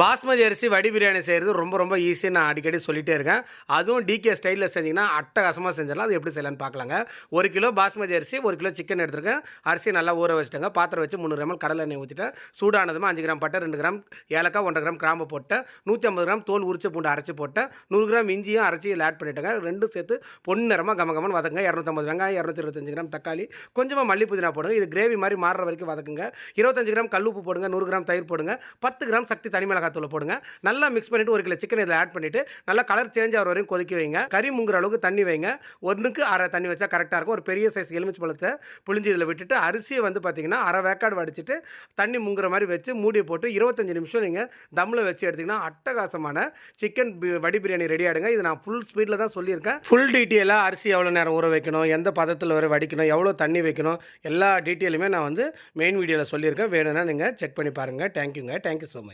பாஸ்மதி அரிசி வடி பிரியாணி செய்கிறது ரொம்ப ரொம்ப ஈஸியாக நான் அடிக்கடி சொல்லிகிட்டே இருக்கேன். அதுவும் டிகே ஸ்டைலில் செஞ்சிங்கன்னா அட்டகாசமாக செஞ்சிடலாம். அது எப்படி செய்யலான்னு பார்க்கலாங்க. ஒரு கிலோ பாஸ்மதி அரிசி ஒரு கிலோ சிக்கன் எடுத்துருக்கேன். அரிசி நல்லா ஊற வச்சுட்டேங்க. பாத்திரம் வச்சு முந்நூறு கிராம் கடலை எண்ணெய் ஊற்றிட்டேன் சூடானதுமா அஞ்சு கிராம் பட்டை ரெண்டு கிராம் ஏலக்காய் ஒன்றரை கிராம் கிராம்பு போட்டேன். நூற்றி ஐம்பது கிராம் தோல் உரிச்சு பூண்டு அரைச்சி போட்டேன். நூறு கிராம் இஞ்சியும் அரைச்சி இதில் ஆட் பண்ணிட்டேங்க. ரெண்டும் சேர்த்து பொன்னிறமாக கம கமன் வதங்க இரநூத்தம்பது வெங்காயம் இரநூத்தி இருபத்தஞ்சு கிராம் தக்காளி கொஞ்சமாக மல்லி புதினா போடுங்க. இது கிரேவி மாதிரி மாறுற வரைக்கும் வதக்குங்க. இருபத்தஞ்சு கிராம் கல்லுப்பு போடுங்க. நூறு கிராம் தயிர் போடுங்க. பத்து கிராம் சக்தி தனிமலை மிளகாத்தூள் போடுங்க. நல்லா மிக்ஸ் பண்ணிவிட்டு ஒரு கிலோ சிக்கன் இதில் ஆட் பண்ணிவிட்டு நல்லா கலர் சேஞ்ச் ஆகிற வரையும் கொதிக்க வைங்க. கறி முங்குற அளவுக்கு தண்ணி வைங்க. ஒன்றுக்கு அரை தண்ணி வச்சா கரெக்டாக இருக்கும். ஒரு பெரிய சைஸ் எலுமிச்சு பழத்தை புளிஞ்சு இதில் விட்டுட்டு அரிசியை வந்து பார்த்தீங்கன்னா அரை வேக்காடு வடிச்சிட்டு தண்ணி முங்குற மாதிரி வச்சு மூடி போட்டு இருபத்தஞ்சு நிமிஷம் நீங்கள் தம்மில் வச்சு எடுத்திங்கன்னா அட்டகாசமான சிக்கன் வடி பிரியாணி ரெடி ஆகிடுங்க இது நான் ஃபுல் ஸ்பீடில் தான் சொல்லியிருக்கேன். ஃபுல் டீட்டெயிலாக அரிசி எவ்வளோ நேரம் ஊற வைக்கணும் எந்த பதத்தில் வரை வடிக்கணும் எவ்வளோ தண்ணி வைக்கணும் எல்லா டீட்டெயிலுமே நான் வந்து மெயின் வீடியோவில் சொல்லியிருக்கேன். வேணும்னா நீங்கள் செக் பண்ணி பாருங்கள் தேங்க்யூங்க தேங்க்யூ ஸோ மச்